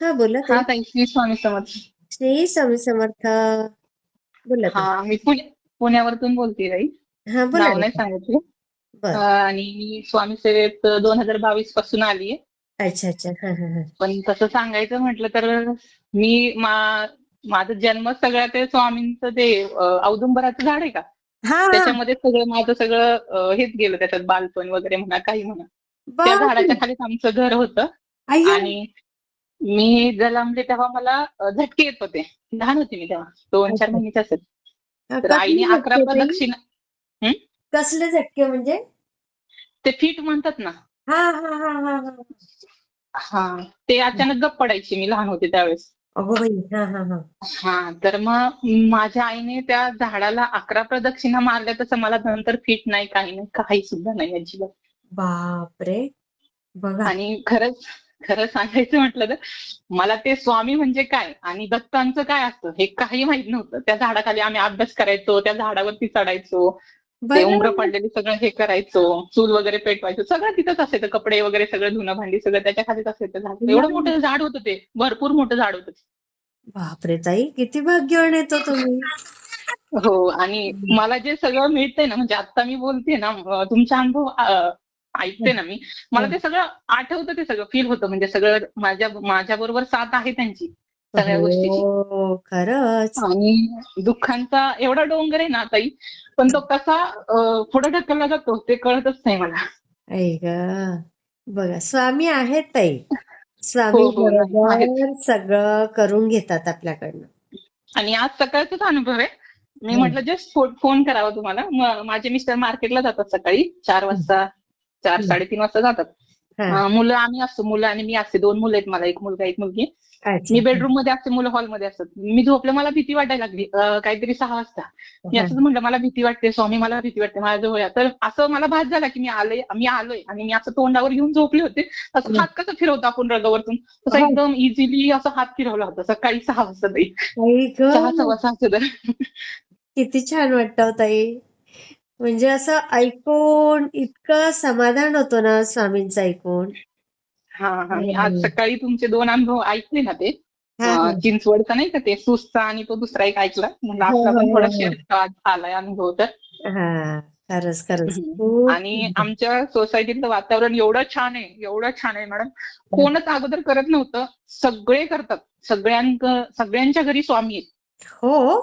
हा बोला हा ताई. श्री स्वामी समर्थ. श्री स्वामी समर्थ. बोला ताई. हा मी पुणे पुण्यावरतून बोलते ताई. हा बोला नाव ना. नाही सांगितलं बर. आणि मी स्वामी सेवेत दोन हजार बावीसपासून आलीये अच्छा अच्छा. हा हा हा. पण तसं सांगायचं म्हटलं तर मी मा माझा जन्म सगळा ते स्वामींचं ते अं, औदुंबराचं झाड आहे का? हा हा. त्याच्यामध्ये सगळं माझं सगळं अं, हेच गेलं त्याच्यात बालपण वगैरे म्हणा काही म्हणा. त्या झाडाच्या खालीच आमचं घर होतं. अय्या. आणि मी जन्मले तेव्हा मला झटके येत होते. लहान होते मी तेव्हा. दोन चार महिन्याचे असेल. तर आईने अकरा प्रदक्षिणा? कसले झटके म्हणजे? ते फिट म्हणतात ना. हा हा हा हा हा. हा. ते अचानक गप पडायची मी लहान होते त्यावेळेस. हा हा हा. हा. तर मग माझ्या आईने त्या झाडाला अकरा प्रदक्षिणा मारल्या तसं मला नंतर फिट नाही काही नाही काही सुद्धा नाही अजिबात. बापरे. बघा. आणि खरंच खरं सांगायचं म्हटलं तर मला ते स्वामी म्हणजे काय आणि दत्तांचं काय असतं हे काही माहीत नव्हतं. त्या झाडाखाली आम्ही अभ्यास करायचो त्या झाडावरती चढायचो ते उमरं पडलेली सगळं हे करायचो चूल वगैरे पेटवायचो सगळं तिथंच असायचं कपडे वगैरे सगळं धुणं भांडी सगळं त्याच्या खालीच असायचं झाड. एवढं मोठं झाड होतं ते भरपूर मोठं झाड होतं बापरे ताई किती भाग्यवान येतो तुम्ही. हो आणि मला जे सगळं मिळतंय ना म्हणजे आता मी बोलते ना तुमचा अनुभव ऐकते ना मी. मला ते सगळं आठवतं ते सगळं. फील होतं. म्हणजे सगळं माझ्या माझ्या बरोबर साथ आहे त्यांची. सगळ्या गोष्टीची. हो खरंच आणि दुःखांचा एवढा डोंगर आहे ना ताई पण तो कसा पुढे ढकलला जातो. ते कळतच नाही मला. ग. बघा स्वामी आहेत ताई. स्वामी हो हो बरोबर सगळं करून घेतात आपल्याकडनं. आणि आज सकाळचाच अनुभव आहे. मी. म्हटलं जस्ट फोन करावा तुम्हाला. माझे मिस्टर मार्केटला जातात सकाळी चार वाजता. चार. साडेतीन वाजता जातात. मुलं आम्ही असतो मुलं आणि मी असते दोन मुलं आहेत मला एक मुलगा एक मुलगी. मी बेडरूममध्ये असते मुलं हॉलमध्ये असतात. मी झोपले मला भीती वाटायला लागली. काहीतरी सहा वाजता. मी. असंच म्हटलं मला भीती वाटते स्वामी मला भीती वाटते माझ्या जवळ या. तर असं मला भास झाला की मी आलोय मी आलोय आणि मी असं तोंडावर घेऊन झोपले होते. असं. हात कसं फिरवतो आपण रगावरतून? तसं हो. एकदम इझिली असं हात फिरवला होता सकाळी सहा वाजता सहा सव्वा किती छान वाटतं हो ताई. म्हणजे असं ऐकून इतकं समाधान होतं ना स्वामींचं ऐकून. हा हा. आज. सकाळी तुमचे दोन अनुभव ऐकले ना ते? हा हा. अं, चिंचवडचा नाही का ते? सुसचा आणि तो दुसरा एक ऐकला. म्हणलं हो, आपला हो, पण थोडा हो. शेअर आलाय अनुभव तर. हा खरंच खरंच. हम्म. खूप आणि आमच्या सोसायटीतलं वातावरण एवढं छान आहे एवढं छान आहे मॅडम. कोणच अगोदर करत नव्हतं. सगळे करतात. सगळ्यां सगळ्यांच्या घरी स्वामी आहेत. हो?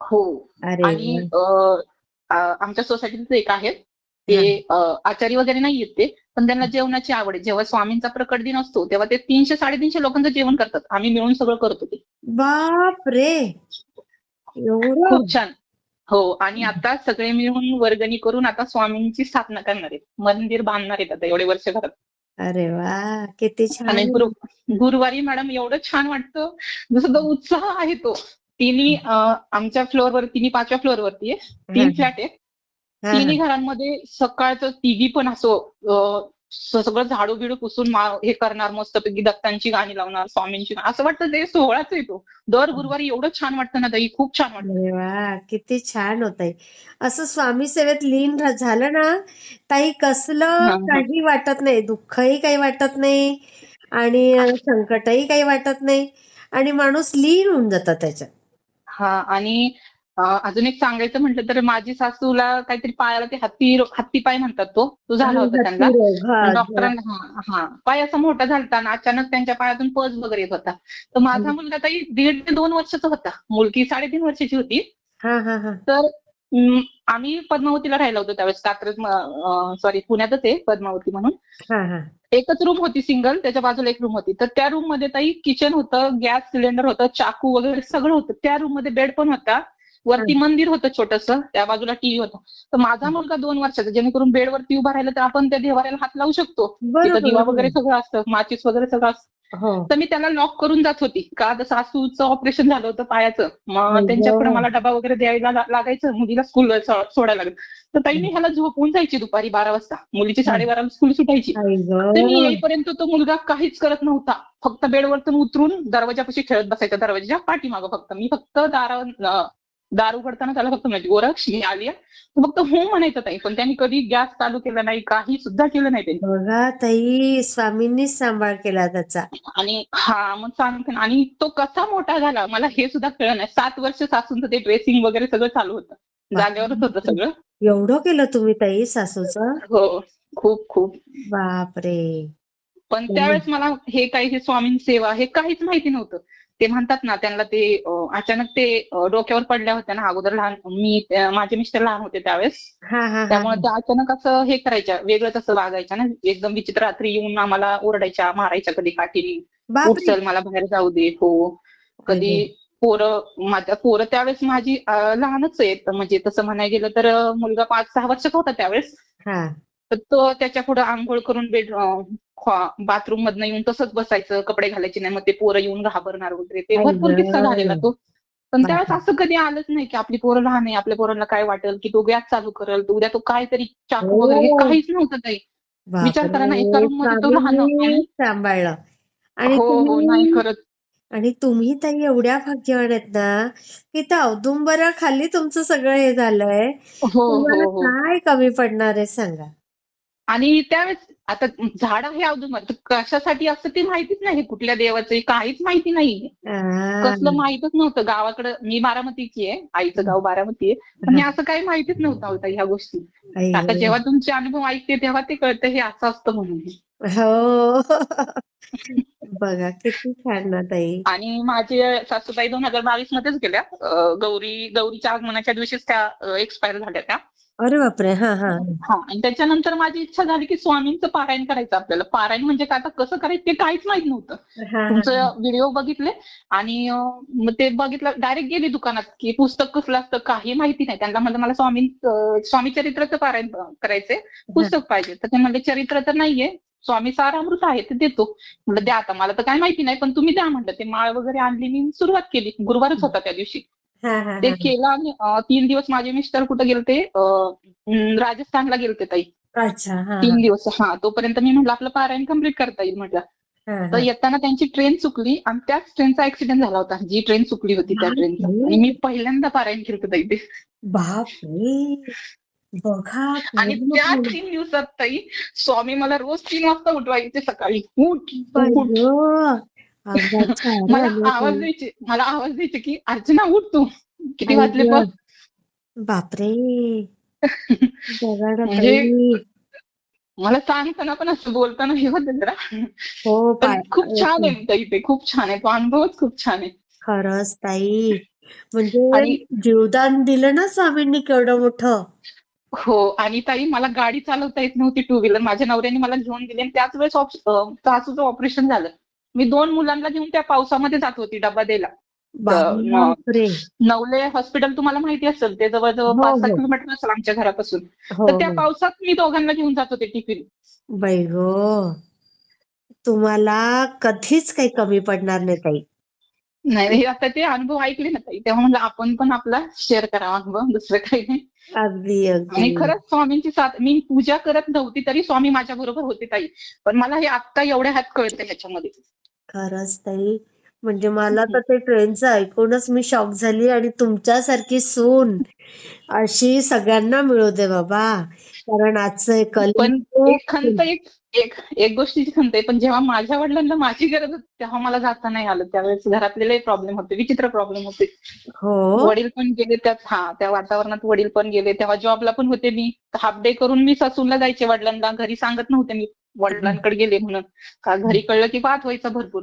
हो. अरे आणि वा. अं, अं, आमच्या सोसायटीत एक आहेत. ते आचारी वगैरे नाही आहेत ते. पण त्यांना जेवणाची आवड आहे. जेव्हा स्वामींचा प्रकट दिन असतो तेव्हा ते तीनशे साडेतीनशे लोकांचं जेवण करतात. आम्ही मिळून सगळं करतो ते. बाप रे खूप छान. हो आणि आता सगळे मिळून वर्गणी करून आता स्वामींची स्थापना करणार आहेत. मंदिर बांधणार आहेत आता एवढे वर्ष घरात. अरे वा! किती छान. गुरु गुरुवारी मॅडम एवढं छान वाटतं. जसं तो उत्साह आहे तो. तिन्ही आमच्या फ्लोअरवर तिन्ही पाचव्या फ्लोअरवरती आहे. तीन फ्लॅट आहे हा, तिन्ही. घरांमध्ये सकाळचं तिघी पण असो सगळं झाडू बिडू पुसून हे करणार मस्तपैकी दत्तांची गाणी लावणार स्वामींची. असं वाटतं ते सोहळाच आहे तो. दर गुरुवारी एवढं छान वाटतं ना ताई खूप छान वाटतं. वा किती छान होत आहे. असं स्वामी सेवेत लीन झालं ना ताई कसलं. काही वाटत नाही. दुःखही काही वाटत नाही. आणि संकटही काही वाटत नाही. आणि माणूस लीन होऊन जातं त्याच्यात. हा आणि अजून एक सांगायचं म्हटलं तर माझी सासूला काहीतरी पायाला ते हत्ती हत्ती पाय म्हणतात तो तो झाला होता त्यांना. हा, डॉक्टरांना हा हा. पाय असा मोठा झालता आणि अचानक त्यांच्या पायातून पज वगैरे येत होता. तर माझा. मुलगा ताई दीड ते दोन वर्षाचा होता. मुलगी साडेतीन वर्षाची होती. हा हा हा. तर आम्ही पद्मावतीला राहिलो होतो त्यावेळेस. कात्रज सॉरी पुण्यातच आहे पद्मावती म्हणून. हा हा. एकच रूम होती सिंगल त्याच्या बाजूला एक रूम होती. तर त्या रूममध्ये ताई किचन होतं गॅस सिलेंडर होतं चाकू वगैरे सगळं होतं. त्या रूममध्ये बेड पण होता. वरती मंदिर होतं छोटस त्या बाजूला टीव्ही होता. तर माझा मुलगा दोन वर्षाचा जेणेकरून बेडवरती उभा राहिला तर आपण त्या देवाऱ्याला हात लावू शकतो. दिवा. वगैरे सगळं असतं माचीस वगैरे सगळं असतं. तर मी त्याला लॉक करून जात होती. का आता सासूचं ऑपरेशन झालं होतं पायाचं. मग. त्यांच्याकडे मला डबा वगैरे द्यायला लागायचं. मुलीला स्कूल सोडायला लागत तर ताई मी ह्याला झोपून जायची दुपारी बारा वाजता. मुलीची साडेबाराला स्कूल सुटायची. तर मी. येईपर्यंत तो मुलगा काहीच करत नव्हता. फक्त बेडवरतून उतरून दरवाजापाशी खेळत बसायचा. दरवाजाच्या पाठीमागं फक्त. मी फक्त दारा दार उघडताना त्याला फक्त म्हणायची गोरक्ष मी आली फक्त हो म्हणायचं ताई पण त्यांनी कधी गॅस चालू केला नाही काही सुद्धा केलं नाही त्यांनी. बघा ताई स्वामींनीच सांभाळ केला त्याचा. आणि हा मग सांगते आणि तो कसा मोठा झाला मला हे सुद्धा कळलं नाही. सात वर्ष सासूंचं ते ड्रेसिंग वगैरे सगळं चालू होतं. जागेवरच होतं सगळं. एवढं केलं तुम्ही ताई सासूचं? हो खूप खूप. बापरे. पण त्यावेळेस मला हे काही हे स्वामीं सेवा हे काहीच माहिती नव्हतं. ते म्हणतात ना त्यांना ते अचानक ते डोक्यावर पडल्या होत्या ना अगोदर लहान मी माझे मिस्टर लहान होते त्यावेळेस. हा हा हा त्यामुळे त्या अचानक असं हे करायच्या वेगळंच असं वागायच्या ना. एकदम विचित्र रात्री येऊन आम्हाला ओरडायच्या मारायच्या कधी काठीने. उचल मला बाहेर जाऊ दे. हो. कधी पोरं माझ्या पोरं त्यावेळेस माझी लहानच आहेत. म्हणजे तसं म्हणायला गेलं तर मुलगा पाच सहा वर्षाचा होता त्यावेळेस. हा. तर तो त्याच्या पुढे आंघोळ करून बेड बाथरूम मधनं येऊन तसंच बसायचं कपडे घालायचे नाही मग ते पोरं येऊन घाबरणार वगैरे. ते भरपूर. किस्सा झालेला तो. पण त्यावेळेस असं कधी आलंच नाही की आपली पोरं लहान आहे आपल्या पोरांना काय वाटेल की तो गॅस चालू करेल उद्या तो काहीतरी चाकू वगैरे हे. काहीच नव्हतं काही. विचार करा ना, एका room मध्ये तो लहान सांभाळलं. आणि हो हो नाही खरंच. आणि तुम्ही ताई एवढ्या भाग्यवान आहेत ना की त्या औदुंबराखाली तुमचं सगळं हे झालंय. तुम्हाला हो हो. काय कमी पडणार आहे सांगा. आणि त्यावेळेस आता झाड हे तर कशासाठी असतं ते माहितीच नाही कुठल्या देवाचं हे काहीच माहिती नाही. कसलं माहीतच नव्हतं गावाकडं मी बारामतीची आहे आईचं गाव बारामती आहे पण असं काही माहितीच नव्हतं होता ह्या गोष्टी. आता. जेव्हा तुमचे अनुभव ऐकते तेव्हा ते कळतं हे असं असतं म्हणून. हो. बघा किती छान ना ताई. आणि माझे सासूबाई दोन हजार बावीस मध्येच गेल्या गौरी गौरीच्या आगमनाच्या दिवशीच त्या एक्सपायर झाल्या त्या. अरे बापरे हा हा. हा आणि त्याच्यानंतर माझी इच्छा झाली की स्वामींचं पारायण करायचं आपल्याला. पारायण म्हणजे काय? आता कसं करायचं ते काहीच माहीत नव्हतं. हा तुमचं व्हिडिओ बघितले आणि अं, मग ते बघितलं डायरेक्ट गेली दुकानात की पुस्तक कसलं असतं काही माहिती नाही. त्यांना म्हणलं मला स्वामी अं, स्वामी चरित्राचं पारायण करायचंय. पुस्तक पाहिजे. तर ते म्हणले चरित्र तर नाहीये. स्वामी सारामृत आहे ते देतो. म्हणलं द्या आता मला तर काय माहिती नाही पण तुम्ही द्या. म्हणलं ते माळ वगैरे आणली मी सुरुवात केली. गुरुवारच होता त्या दिवशी. ते हा. केलं आणि तीन दिवस माझे मिस्टर कुठे गेलते? राजस्थानला गेलते ताई. अच्छा हा तीन दिवस हा तोपर्यंत मी म्हटलं आपलं पारायण कंप्लीट करता येईल म्हटलं. तर. येताना त्यांची ट्रेन चुकली आणि त्याच ट्रेनचा ऍक्सिडेंट झाला होता. जी ट्रेन चुकली होती त्या ट्रेनचा आणि मी पहिल्यांदा पारायण केलं होतं इथे बापरे. बघा आणि त्या. तीन दिवसात ताई स्वामी मला रोज तीन वाजता उठवायचे सकाळी. उठ मला आवाज. द्यायचे मला आवाज द्यायचे की अर्चना उठ तू. किती वाजले बघ. बापरे. म्हणजे मला सांगताना पण असं बोलताना हे होतं जरा. हो खूप छान आहे ताई ते खूप छान आहे. तो अनुभवच खूप छान आहे. खरंच ताई. म्हणजे जीवदान दिलं ना स्वामींनी केवढं मोठं. हो आणि ताई मला गाडी चालवता येत नव्हती टू व्हीलर. माझ्या नवऱ्याने मला घेऊन दिली आणि त्याच वेळेस सासूचं ऑपरेशन झालं. मी दोन मुलांना घेऊन त्या पावसामध्ये जात होती डबा द्यायला. नवले हॉस्पिटल तुम्हाला माहिती असेल ते जवळजवळ हो, पाच सहा हो. किलोमीटर असेल आमच्या घरापासून. हो तर त्या पावसात मी दोघांना घेऊन जात होते टिफिन. बाई गो तुम्हाला कधीच काही कमी पडणार नाही ताई. नाही आता ते अनुभव ऐकले ना ताई तेव्हा म्हणलं आपण पण आपला शेअर करावा अनुभव दुसरं काही नाही. अगदी आणि खरंच स्वामींची साथ मी पूजा करत नव्हती तरी स्वामी माझ्या बरोबर होते ताई. पण मला हे आत्ता एवढ्या हात कळतं ह्याच्यामध्ये खरंच ताई. म्हणजे मला तर ते ट्रेनचं ऐकूनच मी शॉक झाली आणि तुमच्यासारखी सून अशी सगळ्यांना मिळू दे बाबा. कारण आजचं हे पण एक खंत एक एक एक गोष्टीची खंत आहे. पण जेव्हा माझ्या वडिलांना माझी गरज होती तेव्हा मला जाता नाही आलं. त्यावेळेस घरातले प्रॉब्लेम होते विचित्र प्रॉब्लेम होते. हो. वडील पण गेले त्यात हा त्या वातावरणात वडील पण गेले. तेव्हा जॉबला पण होते मी. हाफ डे करून मी ससूनला जायचे वडिलांना. घरी सांगत नव्हते मी. वडिलांकडे गेले म्हणून. का घरी कळलं की वाद व्हायचा भरपूर.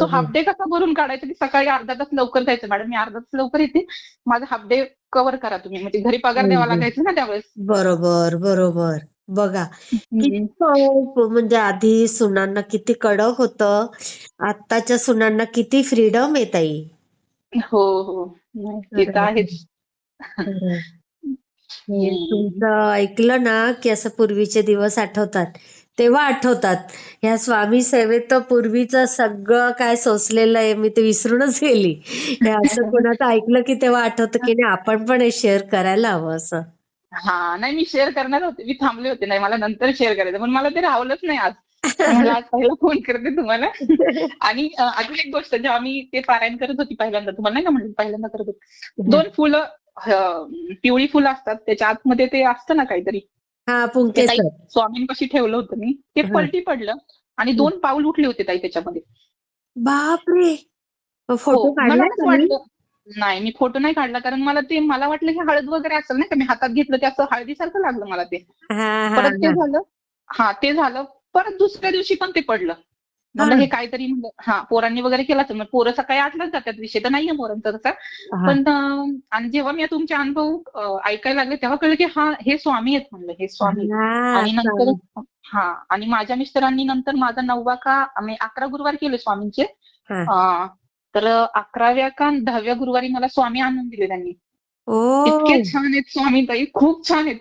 तो हाफ डे कसा भरून काढायचा की सकाळी अर्धा तास लवकर जायचं? मॅडम मी अर्धा तास लवकर येते. माझा हाफ डे कव्हर करा तुम्ही. म्हणजे घरी पगार द्यावा. लागायचा ना त्यावेळेस. बरोबर बरोबर. बघा म्हणजे आधी सुनांना किती कडक होतं. आत्ताच्या सुनांना किती फ्रीडम आहे ताई. हो हो. ते तर आहेच. तुमचं ऐकलं ना की असं पूर्वीचे दिवस आठवतात. तेव्हा आठवतात. ह्या स्वामी सेवेत तर पूर्वीचं सगळं काय सोसलेलं आहे मी ते विसरूनच गेली. हे असं कोणाचं ऐकलं की तेव्हा आठवतं की नाही आपण पण हे शेअर करायला हवं असं. हा नाही मी शेअर करणार होते. मी थांबले होते. नाही मला नंतर शेअर करायचं. पण मला ते राहलंच नाही आज. म्हणलं आज पहिला फोन करते तुम्हाला. आणि अजून एक गोष्ट जेव्हा मी ते पारायण करत होती पहिल्यांदा तुम्हाला नाही का म्हणलं? पहिल्यांदा करत होती. दोन फुलं पिवळी फुलं असतात. त्याच्या आतमध्ये ते असतं ना काहीतरी. हा ते पुंकेसर स्वामींपाशी ठेवलं होतं मी. ते हा. पलटी पडलं आणि दोन पाऊल उठले होते ताई त्याच्यामध्ये. बापरे! मग फोटो हो मला काढलाय असं तुम्ही? वाटलं नाही मी फोटो नाही काढला कारण मला ते मला वाटलं की हळद वगैरे असेल नाही का? मी हातात घेतलं ते असं हळदीसारखं लागलं मला ते. हा हा परत ते हा. झालं. हा ते झालं. परत दुसऱ्या दिवशी पण ते पडलं. म्हणलं हा. काहीतरी म्हणलं हा पोरांनी वगैरे केलं तर पोरं सकाळी आठलाच जातात विषय तर नाहीये पोरांचा तसा. पण आणि जेव्हा मी तुमचे अनुभव ऐकायला लागले तेव्हा कळलं की हा हे स्वामी आहेत म्हणलं हे स्वामी. आणि नंतर. हा आणि माझ्या मिस्टरांनी नंतर माझा नववा का आम्ही अकरा गुरुवार केले स्वामींचे. तर अकराव्या का दहाव्या गुरुवारी मला स्वामी आणून दिले त्यांनी. इतके छान आहेत स्वामी ताई खूप छान आहेत.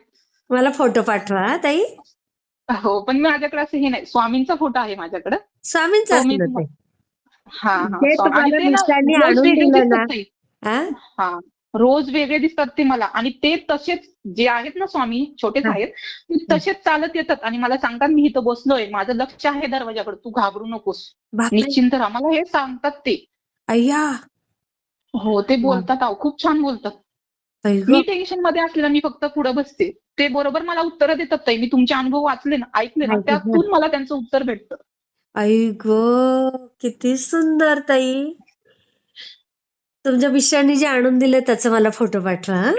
मला फोटो पाठवा ताई. हो पण माझ्याकडे असं हे नाही स्वामींचा फोटो आहे माझ्याकडे. स्वामींचं तो मी असलं तुम्हा- ते. हा हा जे स्वामी. आणि तुम्हाला ते ना मिस्टरांनी रोज आणून वेगळे दिलं दिसतात ना. ताई. हा हा रोज वेगळे दिसतात ते मला. आणि ते तसेच जे आहेत ना स्वामी छोटेच हा. आहेत ते तसेच चालत येतात. आणि मला सांगतात मी इथं बसलोय. माझं लक्ष आहे दरवाजाकडे. तू घाबरू नकोस. बापरे. निश्चिंत राहा. मला हे सांगतात ते. अय्या. हो ते बोलतात अहो. खूप छान बोलतात. मी. टेन्शनमध्ये असले ना मी फक्त पुढे बसते. ते बरोबर मला उत्तरं देतात ताई. मी तुमचे अनुभव वाचले ना ऐकले ना ऐकले. त्यातून मला त्यांचं उत्तर भेटतं. आई ग किती सुंदर ताई. तुमच्या मिस्टरांनी जे आणून दिलं त्याचा मला फोटो पाठवा हा.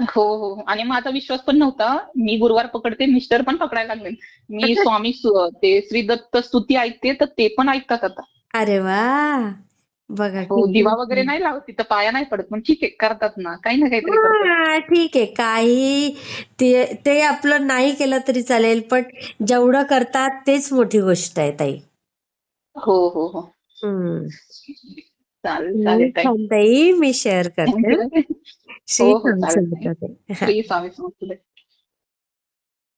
हो हो. आणि माझा विश्वास पण नव्हता. मी गुरुवार पकडते मिस्टर पण पकडायला लागले. मी स्वामी सु- ते श्री दत्त स्तुती ऐकते तर ते पण ऐकतात आता. अरे वा! बघा हो दिवा वगैरे नाही लावत तिथं पाया नाही पडत पण ठीक आहे करतात ना काही ना काहीतरी करतात. हा, ठीक आहे काही ते ते आपलं नाही केलं तरी चालेल पण जेवढं करतात तेच मोठी गोष्ट आहे ताई. हो हो हो. हम्म. चालेल चालेल ताई छान ताई. मी शेअर करते. हो, हो, स्वामी चालेल. समर्थ ताई. श्री स्वामी समर्थ